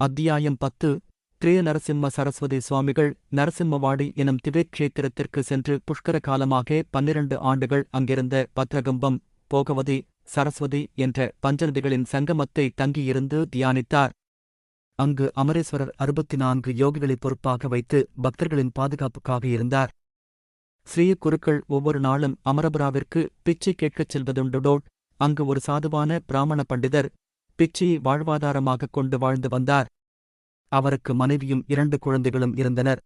அத்தியாயம் பத்து. திரிய நரசிம்ம சரஸ்வதி சுவாமிகள் நரசிம்மவாடி எனும் திவ்யக்ஷேத்திரத்திற்கு சென்று புஷ்கர காலமாக பன்னிரண்டு ஆண்டுகள் அங்கிருந்த பத்ரகம்பம் போகவதி சரஸ்வதி என்ற பஞ்சநதிகளின் சங்கமத்தை தங்கியிருந்து தியானித்தார். அங்கு அமரேஸ்வரர் அறுபத்தி நான்கு யோகிகளை பொறுப்பாக வைத்து பக்தர்களின் பாதுகாப்புக்காக இருந்தார். ஸ்ரீய குருக்கள் ஒவ்வொரு நாளும் அமரபுராவிற்கு பிச்சை கேட்கச் செல்வதுண்டுடோட் அங்கு ஒரு சாதுவான பிராமண பண்டிதர் பிச்சையை வாழ்வாதாரமாகக் கொண்டு வாழ்ந்து வந்தார். அவருக்கு மனைவியும் இரண்டு குழந்தைகளும் இருந்தனர்.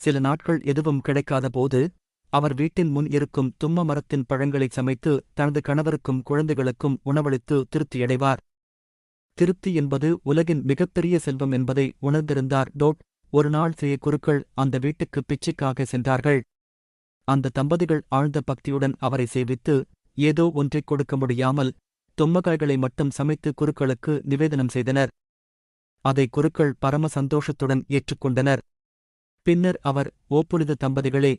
சில நாட்கள் எதுவும் கிடைக்காத போது அவர் வீட்டின் முன் இருக்கும் தும்ம மரத்தின் பழங்களை சமைத்து தனது கணவருக்கும் குழந்தைகளுக்கும் உணவளித்து திருப்தியடைவார். திருப்தி என்பது உலகின் மிகப்பெரிய செல்வம் என்பதை உணர்ந்திருந்தார் டோட். ஒரு நாள் சிறிய குருக்கள் அந்த வீட்டுக்கு பிச்சைக்காக சென்றார்கள். அந்த தம்பதிகள் ஆழ்ந்த பக்தியுடன் அவரை சேவித்து ஏதோ ஒன்றைக் கொடுக்க முடியாமல் தொம்மகாய்களை மட்டும் சமைத்து குருக்களுக்கு நிவேதனம் செய்தனர். அதை குருக்கள் பரம சந்தோஷத்துடன் ஏற்றுக்கொண்டனர். பின்னர் அவர் ஓப்புனித தம்பதிகளே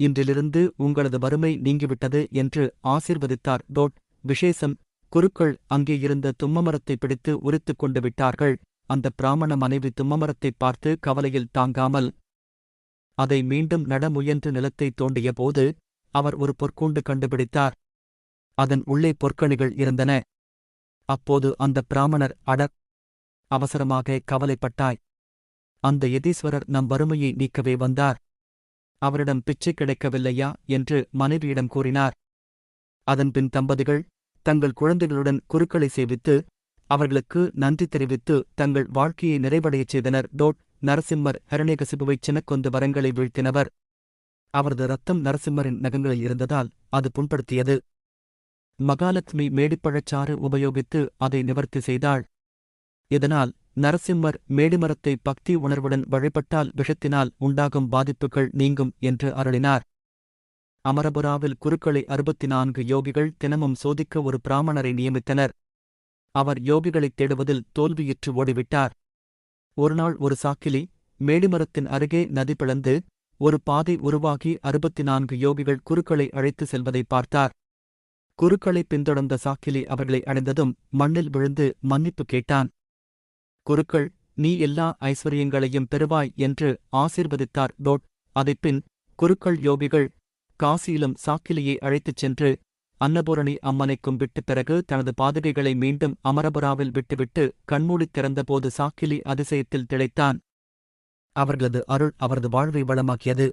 இன்றிலிருந்து உங்களது வறுமை நீங்கிவிட்டது என்று ஆசிர்வதித்தார். டோட் விசேஷம் குருக்கள் அங்கே இருந்த தும்மமரத்தை பிடித்து உரித்துக் கொண்டு விட்டார்கள். அந்த பிராமண மனைவி தும்மமரத்தைப் பார்த்து கவலையில் தாங்காமல் அதை மீண்டும் நட முயன்று நிலத்தை தோண்டியபோது அவர் ஒரு பொற்கூண்டு கண்டுபிடித்தார். அதன் உள்ளே பொற்கணிகள் இருந்தன. அப்போது அந்த பிராமணர் அட அவசரமாக கவலைப்பட்டாய். அந்த யதீஸ்வரர் நம் வறுமையை நீக்கவே வந்தார். அவரிடம் பிச்சை கிடைக்கவில்லையா என்று மனைவியிடம் கூறினார். அதன்பின் தம்பதிகள் தங்கள் குழந்தைகளுடன் குருக்களை சேவித்து அவர்களுக்கு நன்றி தெரிவித்து தங்கள் வாழ்க்கையை நிறைவடையச் செய்தனர். டோட் நரசிம்மர் ஹரணேகசிபுவைச் சினக்கொந்து வரங்களை வீழ்த்தினவர். அவரது ரத்தம் நரசிம்மரின் நகங்களில் இருந்ததால் அது புண்படுத்தியது. மகாலட்சுமி மேடிப்பழச்சாறு உபயோகித்து அதை நிவர்த்தி செய்தாள். இதனால் நரசிம்மர் மேடிமரத்தை பக்தி உணர்வுடன் வழிபட்டால் விஷத்தினால் உண்டாகும் பாதிப்புகள் நீங்கும் என்று அருளினார். அமரபுராவில் குருக்களை அறுபத்தி நான்கு யோகிகள் தினமும் சோதிக்க ஒரு பிராமணரை நியமித்தனர். அவர் யோகிகளைத் தேடுவதில் தோல்வியுற்று ஓடிவிட்டார். ஒருநாள் ஒரு சாக்கிலி மேடிமரத்தின் அருகே நதி பிளந்து ஒரு பாதை உருவாகி அறுபத்தி நான்கு யோகிகள் குருக்களை அழைத்து செல்வதை பார்த்தார். குருக்களை பின்தொடர்ந்த சாக்கிலி அவர்களை அடைந்ததும் மண்ணில் விழுந்து மன்னிப்பு கேட்டான். குருக்கள் நீ எல்லா ஐஸ்வர்யங்களையும் பெறுவாய் என்று ஆசீர்வதித்தார் டோட் அதைப்பின் குருக்கள் யோகிகள் காசியிலும் சாக்கிலியை அழைத்துச் சென்று அன்னபூரணி அம்மனைக்கும் விட்டு பிறகு தனது பாதுகைகளை மீண்டும் அமரபுராவில் விட்டுவிட்டு கண்மூடித் திறந்தபோது சாக்கிலி அதிசயத்தில் திளைத்தான். அவர்களது அருள் அவரது வாழ்வை வளமாக்கியது.